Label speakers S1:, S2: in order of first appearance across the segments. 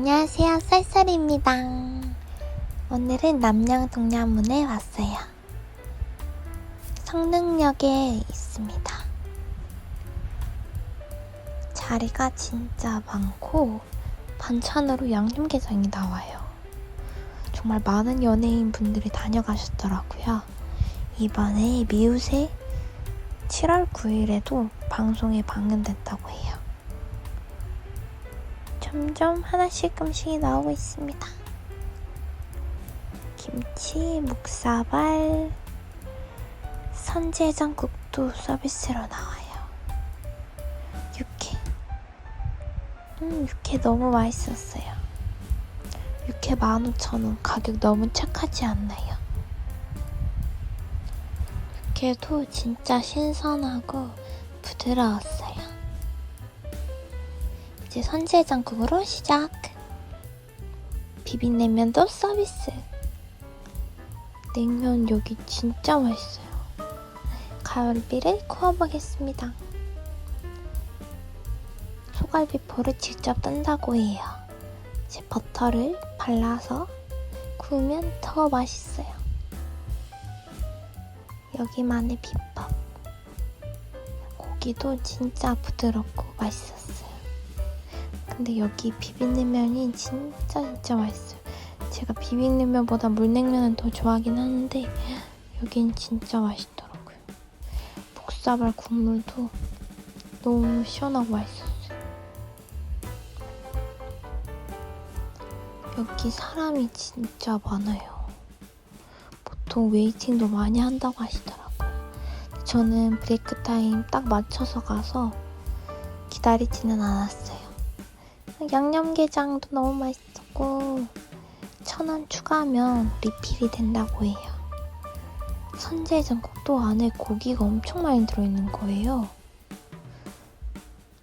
S1: 안녕하세요, 쌀쌀입니다. 오늘은 남양동야문에 왔어요. 성능역에 있습니다. 자리가 진짜 많고 반찬으로 양념게장이 나와요. 정말 많은 연예인 분들이 다녀가셨더라고요. 이번에 미우새 7월 9일에도 방송에 방영됐다고 해요. 점점 하나씩 음식이 나오고 있습니다. 김치, 묵사발, 선제장국도 서비스로 나와요. 육회. 음, 육회 너무 맛있었어요. 육회 15,000원. 가격 너무 착하지 않나요? 육회도 진짜 신선하고 부드러웠어요. 이제 선제 장국으로 시작. 비빔냉면도 서비스. 냉면 여기 진짜 맛있어요. 가을비를 구워보겠습니다. 소갈비포를 직접 뜬다고 해요. 이제 버터를 발라서 구우면 더 맛있어요. 여기만의 비법. 고기도 진짜 부드럽고 맛있었어요. 근데 여기 비빔냉면이 진짜 진짜 맛있어요. 제가 비빔냉면보다 물냉면은 더 좋아하긴 하는데 여긴 진짜 맛있더라고요. 복사발 국물도 너무 시원하고 맛있었어요. 여기 사람이 진짜 많아요. 보통 웨이팅도 많이 한다고 하시더라고요. 저는 브레이크 타임 딱 맞춰서 가서 기다리지는 않았어요. 양념게장도 너무 맛있었고 천 원 추가하면 리필이 된다고 해요. 선제장국도 안에 고기가 엄청 많이 들어있는 거예요.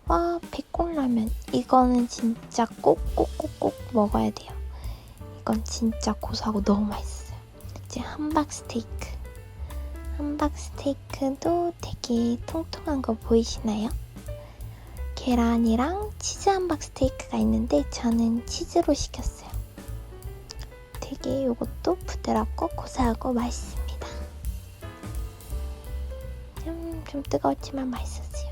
S1: 와 백골라면 이거는 진짜 꼭꼭꼭꼭 먹어야 돼요. 이건 진짜 고소하고 너무 맛있어요. 이제 함박 스테이크. 함박 스테이크도 되게 통통한 거 보이시나요? 계란이랑 치즈 함박 스테이크가 있는데 저는 치즈로 시켰어요. 되게 이것도 부드럽고 고소하고 맛있습니다. 음, 좀 뜨거웠지만 맛있었어요.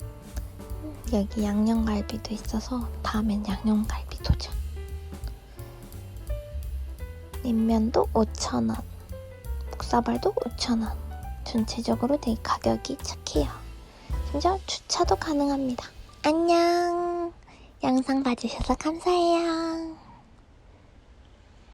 S1: 음, 여기 양념갈비도 있어서 다음엔 양념갈비 도전. 냉면도 5,000원, 묵사발도 5,000원. 전체적으로 되게 가격이 착해요. 심지어 주차도 가능합니다. 안녕. 영상 봐주셔서 감사해요.